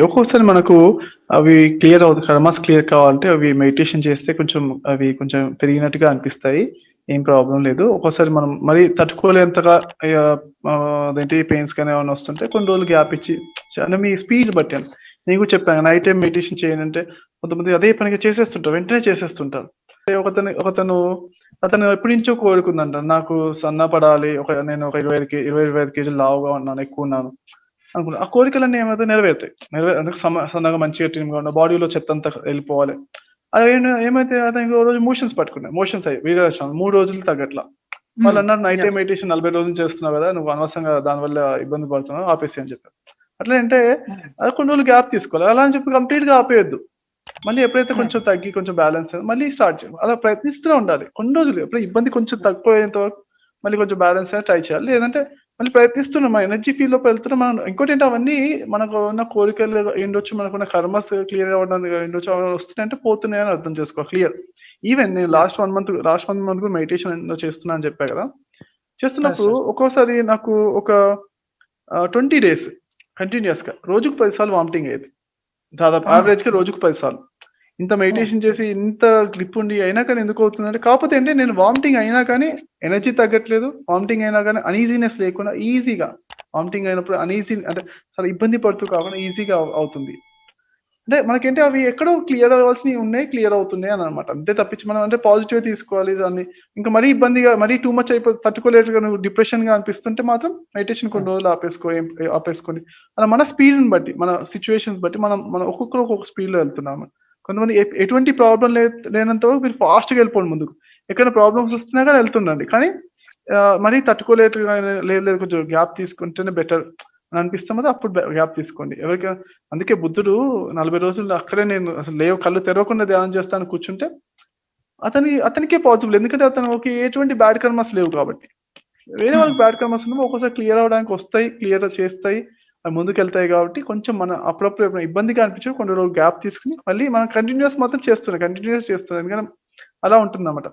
ఒక్కొక్కసారి మనకు అవి క్లియర్ అవుతాయి. కర్మాస్ క్లియర్ కావాలంటే అవి మెడిటేషన్ చేస్తే కొంచెం అవి కొంచెం పెరిగినట్టుగా అనిపిస్తాయి. ఏం ప్రాబ్లమ్ లేదు. ఒక్కోసారి మనం మరీ తట్టుకోలేంతగా అదేంటి పెయిన్స్ కానీ ఏమైనా వస్తుంటే కొన్ని రోజులు గ్యాప్ ఇచ్చి అంటే మీ స్పీడ్ బట్టి అని. నేను కూడా చెప్పాను నైట్ టైం మెడిటేషన్ చేయండంటే కొంతమంది అదే పనిగా చేసేస్తుంటారు. వెంటనే చేసేస్తుంటారు. ఒకతను ఒకతను అతను ఎప్పటి నుంచో కోరుకుందంట. నాకు సన్నపడాలి. ఒక నేను ఒక ఇరవై ఇరవై ఇరవై ఐదు కేజీలు లావుగా ఉన్నాను. ఎక్కువ ఉన్నాను అనుకున్నా. ఆ కోరికలన్నీ ఏమైతాయి నెరవేరుతాయి. నెరవే అంటే సమ సన్నగా మంచిగా ట్రిమ్‌గా ఉన్న బాడీలో చెత్తంతా ఎళ్ళిపోవాలి. అదేం ఏమైతే ఓ రోజు మోషన్స్ పట్టుకున్నాయి. మోషన్స్ అయ్యాయి. వీర్యరచన 3 రోజులు తగ్గట్ల. హ్మ్. వాళ్ళన్నారు నైట్ టైమ్ యెస్. మెడిటేషన్ 40 రోజులు చేస్తున్నావు గదా! నువ్వు అనవసరంగా దానివల్ల ఇబ్బంది పడుతున్నావు. ఆపేసేయి అని చెప్పారు. అట్లా అంటే. ఆహ్, కొన్ని రోజులు గ్యాప్ తీసుకోవాలి. అలా అని చెప్పి కంప్లీట్‌గా ఆపేయొద్దు. మళ్ళీ ఎప్పుడైతే. కొంచెం తగ్గి కొంచెం బ్యాలెన్స్ మళ్ళీ స్టార్ట్ చేయాలి. అలా ప్రయత్నిస్తూనే ఉండాలి. కొన్ని రోజులు ఎప్పుడు ఇబ్బంది కొంచెం యెస్. తక్కువయ్యేంత వరకు మళ్ళీ కొంచెం బ్యాలెన్స్ ట్రై చేయాలి. లేదంటే మళ్ళీ ప్రయత్నిస్తున్నాం. మన ఎనర్జీ ఫీల్డ్‌లోకి వెళ్తున్నాం. మనం ఇంకోటేంటి అవన్నీ మనకు ఉన్న కోరికలు అయ్యుండొచ్చు. మనకున్న కర్మస్ క్లియర్ అవ్వడానికి అయ్యుండొచ్చు. అవన్నీ వస్తున్నాయంటే పోతున్నాయని అర్థం చేసుకోవాలి క్లియర్. ఈవెన్ నేను. లాస్ట్ 1 మంత్ లాస్ట్ 1 మంత్ కూడా మెడిటేషన్ ఎన్నో చేస్తున్నా అని చెప్పా! యెస్ చేస్తున్నప్పుడు సార్. ఒక్కోసారి నాకు ఒక 20 డేస్ కంటిన్యూయస్‌గా రోజుకు 10 సార్లు వామిటింగ్ అయ్యేది. దాదాపు ఆ! యావరేజ్‌గా రోజుకు 10 సార్లు. ఇంత! మెడిటేషన్ చేసి ఇంత గ్రిప్ ఉండి అయినా కానీ ఎందుకు అవుతుందంటే కాకపోతే ఏంటి నేను వామిటింగ్ అయినా కానీ ఎనర్జీ తగ్గట్లేదు. వామిటింగ్ అయినా గానీ అన్‌ఈజీనెస్ లేకుండా ఈజీగా వామిటింగ్ అయినప్పుడు అన్‌ఈజీ అంటే చాలా ఇబ్బంది పడుతూ కాకుండా ఈజీగా అవ్ అవుతుంది. అంటే మనకేంటి అవి ఎక్కడో క్లియర్ అవ్వాల్సినవి ఉన్నాయి. క్లియర్ అవుతున్నాయి అని అన్నమాట. అంతే తప్పించి మనం అంటే పాజిటివ్‌గా తీసుకోవాలి దాన్ని. ఇంకా మరీ ఇబ్బందిగా మరీ టూ మచ్ అయిపో తట్టుకోలేటుగా నువ్వు డిప్రెషన్‌గా అనిపిస్తుంటే మాత్రం మెడిటేషన్ కొన్ని. రోజులు ఆపేసుకో ఆపేసుకోండి. అలా మన స్పీడ్‌ని బట్టి మన సిట్యుయేషన్స్ బట్టి మనం మనం ఒక్కొక్కరు ఒక్కొక్క స్పీడ్‌లో వెళ్తున్నాము. కొంతమంది ఎటువంటి ప్రాబ్లమ్ లే లేనంత వరకు మీరు ఫాస్ట్‌గా వెళ్ళిపోండి ముందుకు. ఎక్కడ ప్రాబ్లమ్స్ వస్తున్నా కానీ వెళ్తుండండి. కానీ మరీ తట్టుకోలేదు లేదు లేదు కొంచెం గ్యాప్ తీసుకుంటేనే బెటర్ అని అనిపిస్తుంది మాత్రం అప్పుడు గ్యాప్ తీసుకోండి. ఎవరికి అందుకే బుద్ధుడు 40 రోజులు అక్కడే నేను అసలు లేవు కళ్ళు తెరవకుండా ధ్యానం చేస్తాను కూర్చుంటే అతని అతనికే పాసిబుల్. ఎందుకంటే అతను ఒక ఎటువంటి బ్యాడ్ కర్మస్ లేవు కాబట్టి. వేరే వాళ్ళకి బ్యాడ్ కర్మస్ ఉన్నప్పుడు ఒక్కోసారి క్లియర్ అవ్వడానికి వస్తాయి. క్లియర్ చేస్తాయి. అవి ముందుకెళ్తాయి కాబట్టి కొంచెం మన అప్పుడప్పుడు ఏమైనా ఇబ్బందిగా అనిపించిన కొన్ని రోజులు గ్యాప్ తీసుకొని మళ్ళీ మనం కంటిన్యూస్ మాత్రం చేస్తున్నాం. కంటిన్యూస్ చేస్తున్నాం. ఎందుకంటే అలా ఉంటుంది అన్నమాట